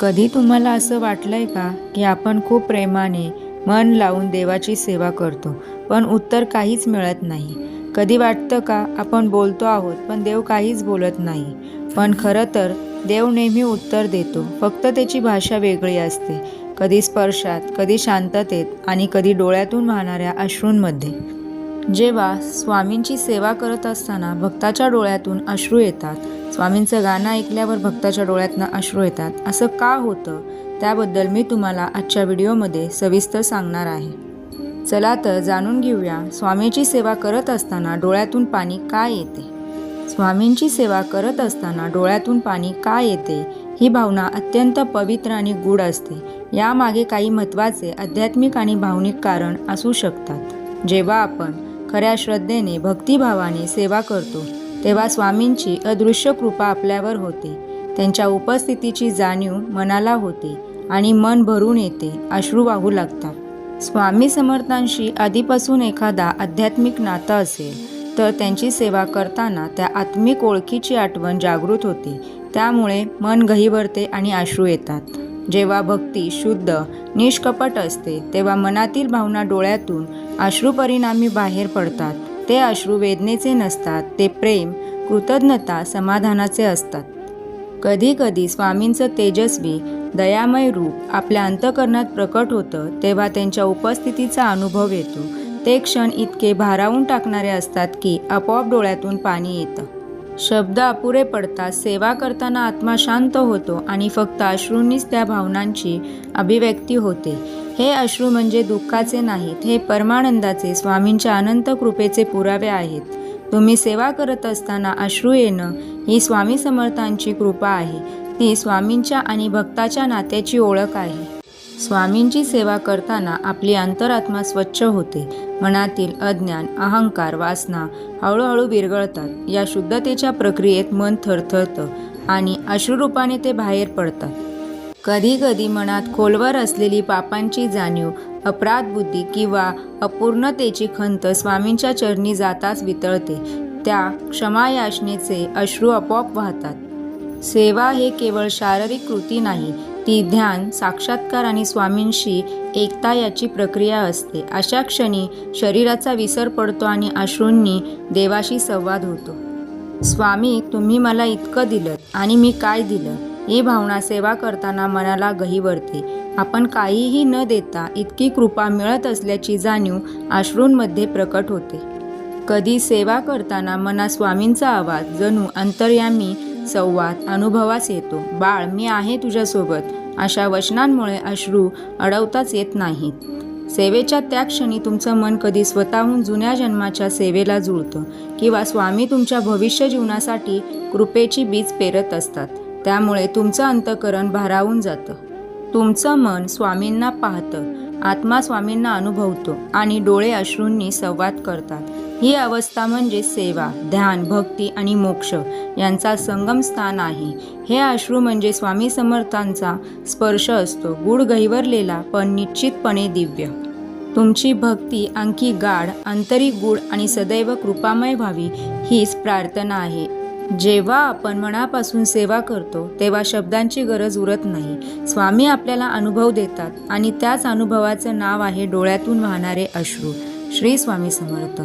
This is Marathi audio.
कधी तुम्हाला असं वाटलंय का की आपण खूप प्रेमाने मन लावून देवाची सेवा करतो पण उत्तर काहीच मिळत नाही? कधी वाटतं का आपण बोलतो आहोत पण देव काहीच बोलत नाही? पण खरं तर देव नेहमी उत्तर देतो फक्त त्याची भाषा वेगळी असते. कधी स्पर्शात कधी शांततेत आणि कधी डोळ्यातून वाहणाऱ्या अश्रूंमध्ये. जेव्हा स्वामींची सेवा करत असताना भक्ताच्या डोळ्यातून अश्रू येतात स्वामींचं गाणं ऐकल्यावर भक्ताच्या डोळ्यातनं अश्रू येतात. असं का होतं? त्याबद्दल मी तुम्हाला आजच्या व्हिडिओमध्ये सविस्तर सांगणार आहे. चला तर जाणून घेऊया स्वामीची सेवा करत असताना डोळ्यातून पाणी का येते? स्वामींची सेवा करत असताना डोळ्यातून पाणी का येते? ही भावना अत्यंत पवित्र आणि गूढ असते. यामागे काही महत्त्वाचे आध्यात्मिक आणि भावनिक कारण असू शकतात. जेव्हा आपण खऱ्या श्रद्धेने भक्तिभावाने सेवा करतो तेव्हा स्वामींची अदृश्य कृपा आपल्यावर होते. त्यांच्या उपस्थितीची जाणीव मनाला होते आणि मन भरून येते अश्रू वाहू लागतात. स्वामी समर्थांशी आधीपासून एखादा आध्यात्मिक नातं असेल तर त्यांची सेवा करताना त्या आत्मिक ओळखीची आठवण जागृत होते. त्यामुळे मन गहिवरते आणि आश्रू येतात. जेव्हा भक्ती शुद्ध निष्कपट असते तेव्हा मनातील भावना डोळ्यातून अश्रू परिणामी बाहेर पडतात. ते अश्रू वेदनेचे नसतात ते प्रेम कृतज्ञता समाधानाचे असतात. कधीकधी स्वामींचं तेजस्वी दयामय रूप आपल्या अंतकरणात प्रकट होतं तेव्हा त्यांच्या उपस्थितीचा अनुभव येतो. ते क्षण इतके भारावून टाकणारे असतात की आपोआप डोळ्यातून पाणी येतं. शब्द अपुरे पडतात सेवा करताना आत्मा शांत होतो आणि फक्त अश्रूंनीच त्या भावनांची अभिव्यक्ती होते. हे अश्रू म्हणजे दुःखाचे नाहीत हे परमानंदाचे स्वामींच्या अनंत कृपेचे पुरावे आहेत. तुम्ही सेवा करत असताना अश्रू येणं ही स्वामी समर्थांची कृपा आहे. ती स्वामींच्या आणि भक्ताच्या नात्याची ओळख आहे. स्वामींची सेवा करताना आपली अंतरात्मा स्वच्छ होते. मनातील अज्ञान अहंकार वासना हळूहळू विरघळतात. या शुद्धतेच्या प्रक्रियेत मन थरथरतं आणि अश्रुरूपाने ते बाहेर पडतात. कधीकधी मनात खोलवर असलेली पापांची जाणीव अपराध बुद्धी किंवा अपूर्णतेची खंत स्वामींच्या चरणी जाताच वितळते. त्या क्षमायाचनेचे अश्रू आपोआप वाहतात. सेवा हे केवळ शारीरिक कृती नाही ती ध्यान साक्षात्कार आणि स्वामींशी एकता याची प्रक्रिया असते. अशा क्षणी शरीराचा विसर पडतो आणि अश्रूंनी देवाशी संवाद होतो. स्वामी तुम्ही मला इतकं दिलं आणि मी काय दिलं? ही भावना सेवा करताना मनाला गहिवरते आपण काहीही न देता इतकी कृपा मिळत असल्याची जाणीव अश्रूंमध्ये प्रकट होते. कधी सेवा करताना मना स्वामींचा आवाज जणू अंतर्यामी संवाद अनुभवास येतो. बाळ मी आहे तुझ्यासोबत. अशा वचनांमुळे अश्रू अडवताच येत नाहीत. सेवेच्या त्या क्षणी तुमचं मन कधी स्वतःहून जुन्या जन्माच्या सेवेला जुळतं किंवा स्वामी तुमच्या भविष्य जीवनासाठी कृपेची बीज पेरत असतात. त्यामुळे तुमचं अंतकरण भारावून जातं. तुमचं मन स्वामींना पाहतं आत्मा स्वामींना अनुभवतो आणि डोळे अश्रूंनी संवाद करतात. ही अवस्था म्हणजे सेवा ध्यान भक्ती आणि मोक्ष यांचा संगम स्थान आहे. हे अश्रू म्हणजे स्वामी समर्थांचा स्पर्श असतो गुढ गहिवरलेला पण निश्चितपणे दिव्य. तुमची भक्ती आणखी गाढ आंतरिक गुढ आणि सदैव कृपामय व्हावी हीच प्रार्थना आहे. जेव्हा आपण मनापासून सेवा करतो तेव्हा शब्दांची गरज उरत नाही. स्वामी आपल्याला अनुभव देतात आणि त्याच अनुभवाचं नाव आहे डोळ्यातून वाहणारे अश्रू. श्री स्वामी समर्थ.